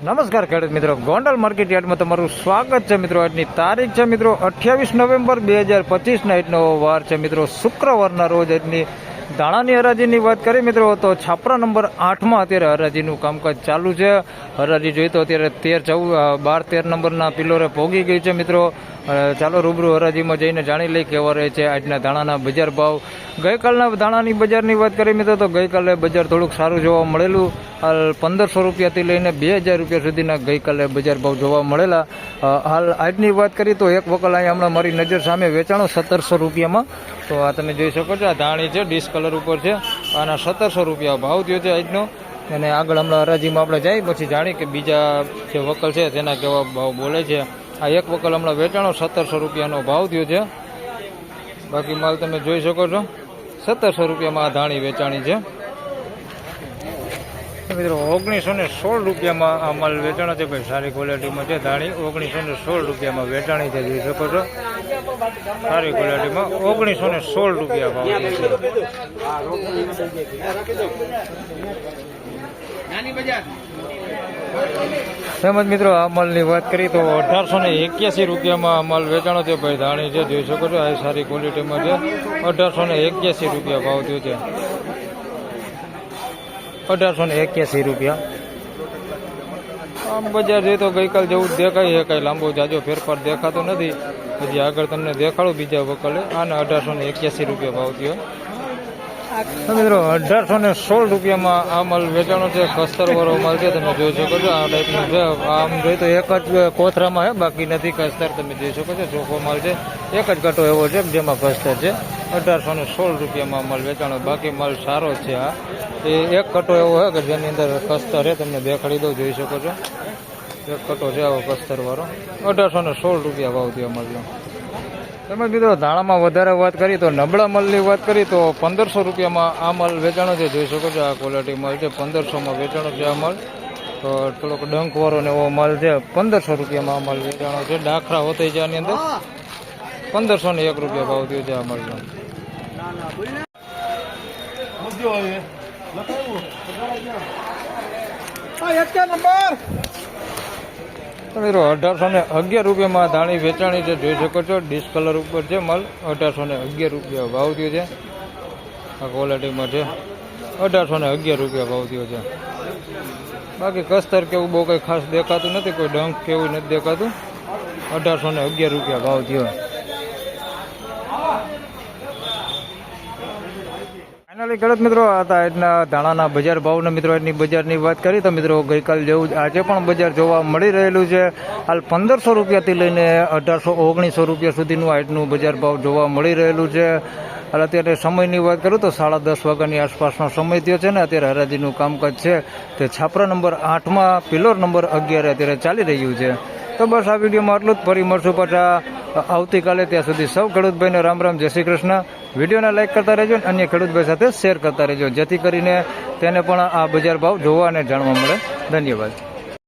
નમસ્કાર ખેડૂત મિત્રો. ગોંડલ માર્કેટ યાર્ડમાં તમારું સ્વાગત છે મિત્રો. આજની તારીખ છે મિત્રો અઠ્યાવીસ નવેમ્બર બે હજાર પચીસ નાઇટનો વાર છે મિત્રો. શુક્રવારના રોજ આજની દાણાની હરાજીની વાત કરીએ મિત્રો, તો છાપરા નંબર આઠમાં અત્યારે હરાજીનું કામકાજ ચાલુ છે. હરાજી જોઈએ તો અત્યારે તેર ચૌદ બાર તેર નંબરના પિલોરે ભોગી ગઈ છે મિત્રો. ચાલો રૂબરૂ હરાજીમાં જઈને જાણી લઈ કેવા રહે છે આજના દાણાના બજાર ભાવ. ગઈકાલના દાણાની બજારની વાત કરીએ મિત્રો, તો ગઈકાલે બજાર થોડુંક સારું જોવા મળેલું. હાલ પંદરસો રૂપિયાથી લઈને બે હજાર રૂપિયા સુધીના ગઈકાલે બજાર ભાવ જોવા મળેલા. હાલ આજની વાત કરીએ તો એક વકલ અહીંયા હમણાં મારી નજર સામે વેચાણો સત્તરસો રૂપિયામાં. તો આ તમે જોઈ શકો છો, આ ધાણી છે, ડીશ કલર ઉપર છે આના સત્તરસો રૂપિયા ભાવ થયો છે આજનો. અને આગળ હમણાં હરાજીમાં આપણે જાય પછી જાણી કે બીજા જે વકલ છે તેના કેવા ભાવ બોલે છે. આ એક વકલ હમણાં વેચાણો સત્તરસો રૂપિયાનો ભાવ થયો છે. બાકી માલ તમે જોઈ શકો છો. સત્તરસો રૂપિયામાં આ ધાણી વેચાણી છે. મિત્રો, ઓગણીસો ને સોળ રૂપિયામાં આ માલ વેચાણ છે ભાઈ, સારી ક્વોલિટીમાં છે ધાણી. ઓગણીસો ને સોળ રૂપિયામાં વેચાણી છે જોઈ શકો છો? સારી ક્વોલિટીમાં ઓગણીસો ને સોળ રૂપિયા ભાવ તેમજ મિત્રો આ માલની વાત કરીએ તો અઢારસો ને એક્યાસી રૂપિયામાં આ માલ વેચાણો છે ભાઈ, ધાણી છે, જોઈ શકો છો. આ સારી ક્વોલિટીમાં છે. અઢારસો ને એક્યાસી રૂપિયા ભાવ થયો છે. અઢારસો ને એક્યાસી રૂપિયા. આમ બજાર જોઈએ તો ગઈકાલ જેવું દેખાય છે, કાંઈ લાંબો જાજો ફેરફાર દેખાતો નથી. હજી આગળ તમને દેખાડું બીજા વકલે આને અઢારસો ને એક્યાસી રૂપિયા ભાવ થયો. મિત્રો, અઢારસો ને સોળ રૂપિયામાં આ માલ વેચાણો છે. કસ્તરવાળો માલ છે, તમે જોઈ શકો છો. આ ટાઈપનું છે. આમ જોઈએ તો એક જ કોથરામાં છે, બાકી નથી કસ્તર, તમે જોઈ શકો છો. ચોખ્ખો માલ છે. એક જ કટો એવો છે, જેમાં કસ્તર છે. અઢારસો ને સોળ રૂપિયામાં માલ વેચાણો. બાકી માલ સારો છે આ એ એક કટો એવો છે કે જેની અંદર કસ્તર છે, તમને દેખાડી દઉં, જોઈ શકો છો. એક કટો છે આવો કસ્તરવાળો. અઢારસો ને સોળ રૂપિયા ભાવ થયો માલનો. તમે મિત્રો ધાણામાં વધારે વાત કરી તો નબળા માલની વાત કરી તો પંદરસો રૂપિયામાં આ માલ વેચાણો છે. જોઈ શકો છો આ ક્વોલિટી માલ છે. પંદરસોમાં વેચાણો છે આ માલ. તો થોડોક ડંકવાળો ને એવો માલ છે. પંદરસો રૂપિયામાં આ માલ વેચાણો છે. ડાખરા હોતે છે આની અંદર. પંદરસો ને એક રૂપિયા ભાવ થયો છે આ માલનો. તો મિત્રો, અઢારસો ને અગિયાર રૂપિયામાં ધાણી વેચાણી છે, જોઈ શકો છો. ડિસ્કલર ઉપર છે, માલ. અઢારસો ને અગિયાર રૂપિયા ભાવ થયો છે. આ ક્વોલિટીમાં છે. અઢારસો ને અગિયાર રૂપિયા ભાવ થયો છે. બાકી કસ્તર કેવું બહુ કંઈ ખાસ દેખાતું નથી, કોઈ ડંખ કેવું નથી દેખાતું. અઢારસો ને અગિયાર રૂપિયા ભાવ થયો. ફાઇનલી ખેડૂત મિત્રો હતા આજના ધાણાના બજાર ભાવના મિત્રો એની બજારની વાત કરી તો મિત્રો ગઈકાલ જેવું આજે પણ બજાર જોવા મળી રહેલું છે. હાલ પંદરસો રૂપિયાથી લઈને અઢારસો ઓગણીસો રૂપિયા સુધીનું આજનું બજાર ભાવ જોવા મળી રહેલું છે. હાલ અત્યારે સમયની વાત કરું તો સાડા દસ વાગ્યાની આસપાસનો સમય થયો છે ને અત્યારે હરાજીનું કામકાજ છે. તે છાપરા નંબર આઠમાં પિલોર નંબર અગિયાર અત્યારે ચાલી રહ્યું છે. તો બસ આ વિડીયોમાં આટલું જ. ફરી મળશું પાછા આવતીકાલે. ત્યાં સુધી સૌ ખેડૂતભાઈને રામ રામ. જય શ્રી કૃષ્ણ. વિડીયોને લાઇક કરતા રહેજો અને અન્ય ખેડૂતભાઈ સાથે શેર કરતા રહેજો. જેથી કરીને તેને પણ આ બજાર ભાવ જોવા અને જાણવા મળે. ધન્યવાદ.